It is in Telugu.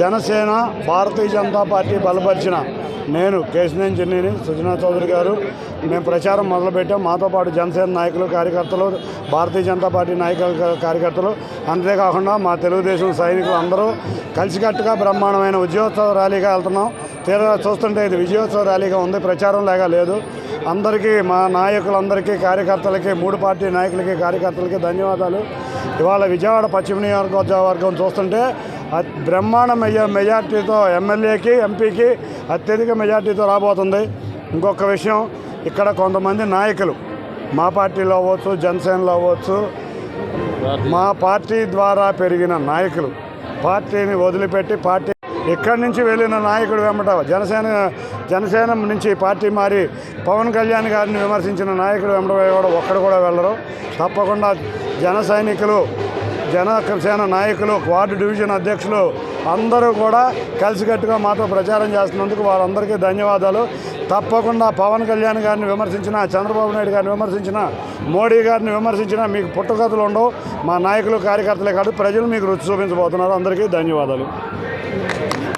జనసేన భారతీయ జనతా పార్టీ బలపరిచిన నేను కేశినేని చిన్నిని సుజనా చౌదరి గారు. మేము ప్రచారం మొదలుపెట్టాం. మాతో పాటు జనసేన నాయకులు కార్యకర్తలు భారతీయ జనతా పార్టీ నాయకులు కార్యకర్తలు. అంతేకాకుండా మా తెలుగుదేశం సైనికులు అందరూ కలిసికట్టుగా బ్రహ్మాండమైన విజయోత్సవ ర్యాలీగా వెళ్తున్నాం. తీరా చూస్తుంటే ఇది విజయోత్సవ ర్యాలీగా ఉంది. ప్రచారం లేగా లేదు. అందరికీ మా నాయకులందరికీ కార్యకర్తలకి మూడు పార్టీ నాయకులకి కార్యకర్తలకి ధన్యవాదాలు. ఇవాళ విజయవాడ పశ్చిమ నియోజకవర్గం చూస్తుంటే బ్రహ్మాండ మెజా మెజార్టీతో ఎమ్మెల్యేకి ఎంపీకి అత్యధిక మెజార్టీతో రాబోతుంది. ఇంకొక విషయం ఇక్కడ కొంతమంది నాయకులు మా పార్టీలో అవ్వచ్చు జనసేనలో అవ్వచ్చు మా పార్టీ ద్వారా పెరిగిన నాయకులు పార్టీని వదిలిపెట్టి పార్టీ ఇక్కడి నుంచి వెళ్ళిన నాయకుడు వెంబట జనసేన జనసేన నుంచి పార్టీ మారి పవన్ కళ్యాణ్ గారిని విమర్శించిన నాయకుడు వెంబట కూడా ఒక్కడు కూడా వెళ్ళరు. తప్పకుండా జన సైనికులు జనసేన నాయకులు వార్డు డివిజన్ అధ్యక్షులు అందరూ కూడా కలిసికట్టుగా మాతో ప్రచారం చేస్తున్నందుకు వారందరికీ ధన్యవాదాలు. తప్పకుండా పవన్ కళ్యాణ్ గారిని విమర్శించిన చంద్రబాబు నాయుడు గారిని విమర్శించిన మోడీ గారిని విమర్శించిన మీకు పుట్టుకథలు ఉండవు. మా నాయకులు కార్యకర్తలే కాదు ప్రజలు మీకు రుచి చూపించబోతున్నారు. అందరికీ ధన్యవాదాలు.